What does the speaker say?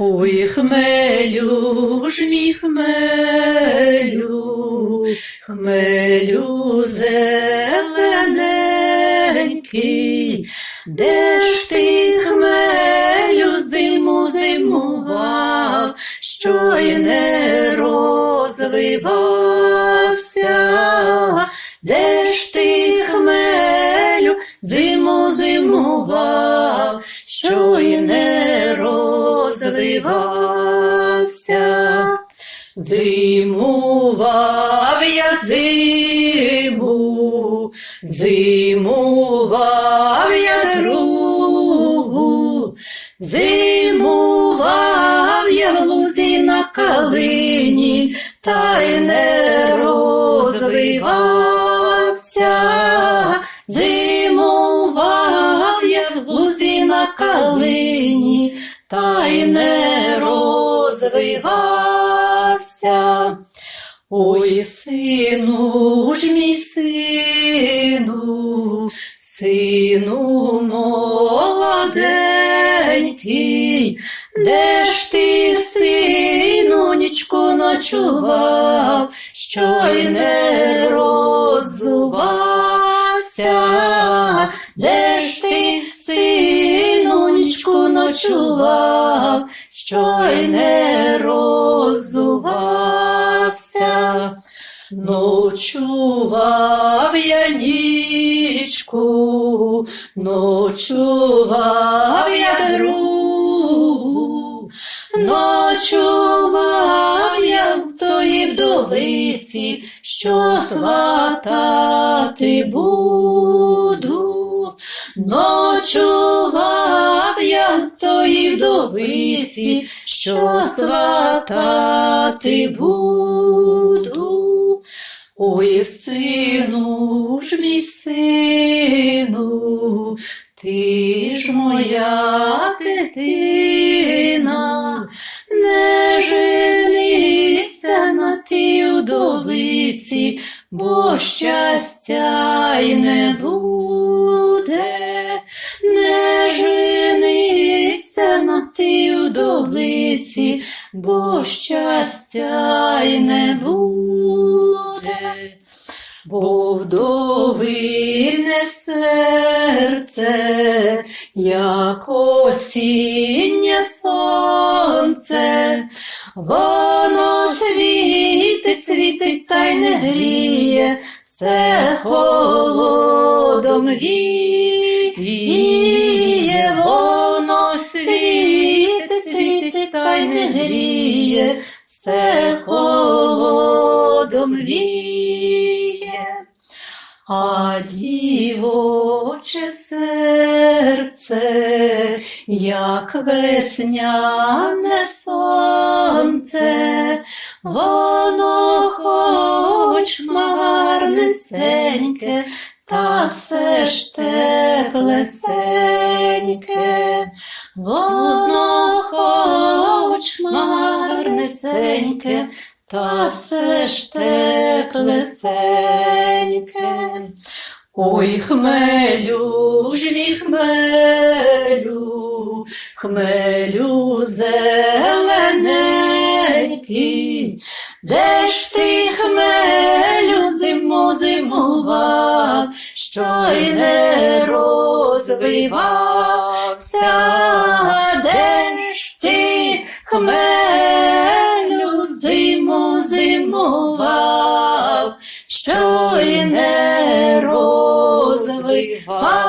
Ой, хмелю ж мій хмелю, хмелю зелененький, де ж ти хмелю зиму зимував, що й не розвивався, де ж ти хмелю зиму зимував, що й не розвивався. Зимував я зиму, зимував я другу, зимував я в лузі на калині, та й не розвивався. Зимував я в лузі на калині, й не розвивався. Ой, сину ж мій сину, сину молоденький, де ж ти, сину, нічку ночував, що й не роззувався, нічку ночував, що й не роззувався. Ночував я нічку, ночував я другу, ночував я в тої вдовиці, що сватати буду. Ночував тої вдовиці, що сватати буду. Ой, сину ж мій сину, ти ж моя дитина, не женися на тій удовиці, бо щастя й не буде, удовиці, бо щастя й не буде. Бо вдовине серце, як осіннє сонце, воно світить, світить та й не гріє, все холодом віє, гріє, все холодом віє. А дівоче серце, як весняне сонце, воно хоч марнесеньке, та все ж теплесеньке, воно марнесеньке, та все ж теплесеньке. Ой, хмелю ж хмелю, хмелю зелененький, де ж ти хмелю зиму зимував, що й не розвивався, не розвивався.